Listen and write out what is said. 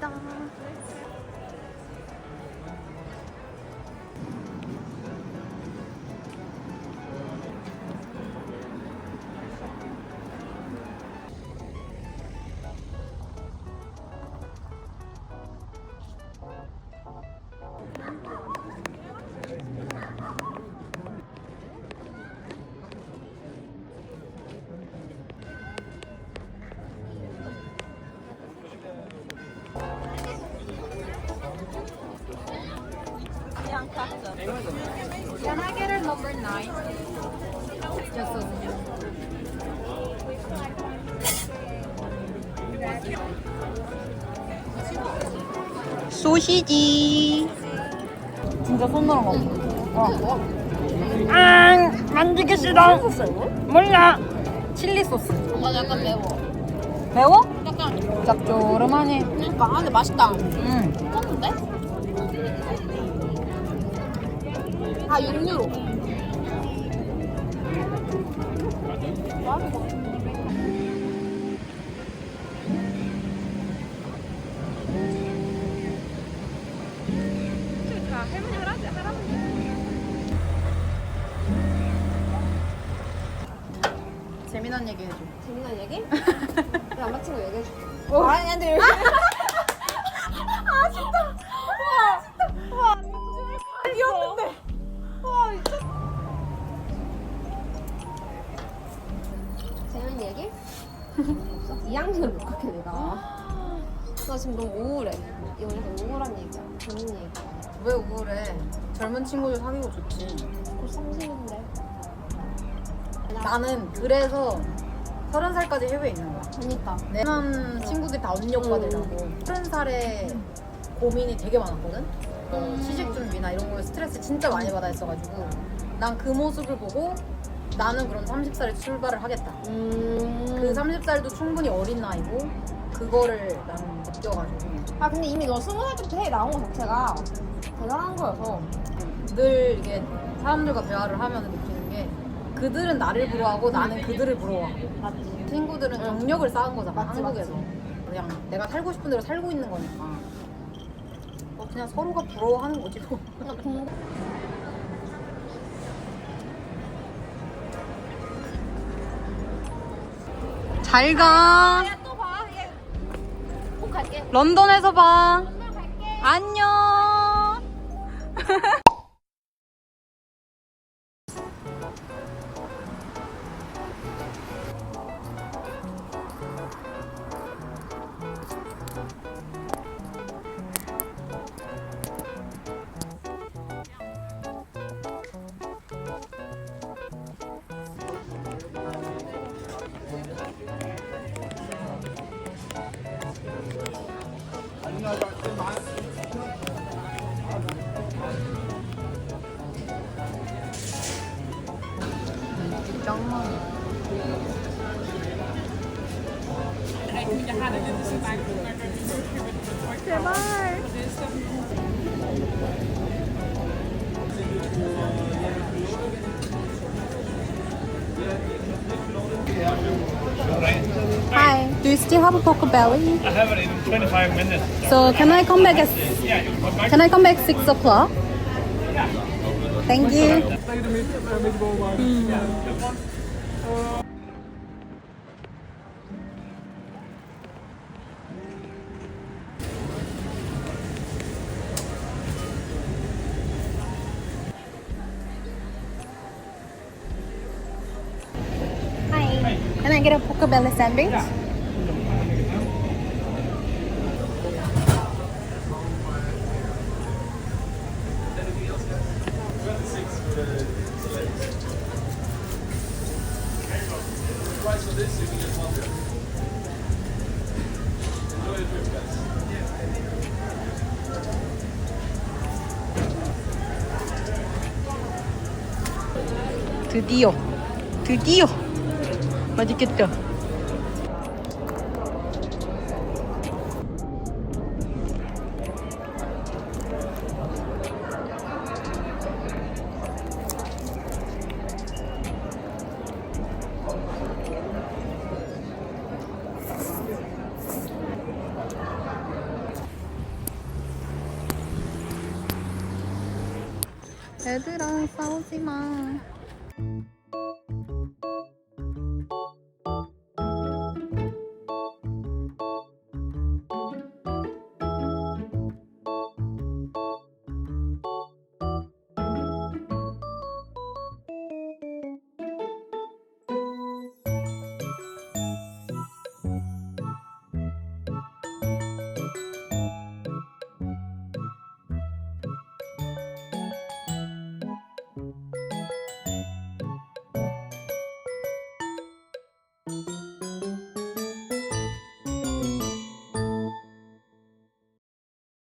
메트로를 타러 Can I get a number nine? Just a 소시지. 진짜 손으로 먹어. 와, 아, 만지기 싫어. 몰라. 칠리 소스. 맞아 약간 매워 매워? 약간 짭조름하니. 그러니까 아 근데 맛있다 음. 떴는데? 아 6유로 재미난 얘기 해줘. 재밌는 얘기? 내 남자친구 얘기해줄게 어? 아니 근데 얘기? 없어 2학년을 못 갔게 내가 나 지금 너무 우울해 이거 약간 우울한 얘기야 재밌는 얘기 왜 우울해? 젊은 친구들 사귀고 좋지. 곧 30인데 나는 그래서 서른 살까지 해외에 있는 거야. 그니까 내남 친구들 다 언니 오빠들이라고 서른 살에 고민이 되게 많았거든. 어, 시집 준비나 이런 거에 스트레스 진짜 많이 받아 했어가지고 난 그 모습을 보고 나는 그럼 30살에 출발을 하겠다. 음... 그 30살도 충분히 어린 나이고 그거를 나는 느껴가지고. 아 근데 이미 너 스무 살 때부터 해 나온 거 자체가 대단한 거여서. 늘 이게 사람들과 대화를 하면 느끼는 게 그들은 나를 부러워하고 나는 그들을 부러워하고 맞지. 친구들은 경력을 쌓은 거잖아 맞지, 한국에서. 그냥 내가 살고 싶은 대로 살고 있는 거니까. 어, 그냥 서로가 부러워하는 거지 뭐 잘 가. 야 또봐 얘. 꼭 갈게 런던에서 봐. 오늘 갈게 안녕. Bye. Do you still have a Poco Belly? I have it in 25 minutes. So can I come back at Yeah, back. Can I come back six o'clock? Thank you. Hmm. Hi. Can I get a Poco Belly sandwich? 드디어 드디어 맛있겠다 얘들아 싸우지 마.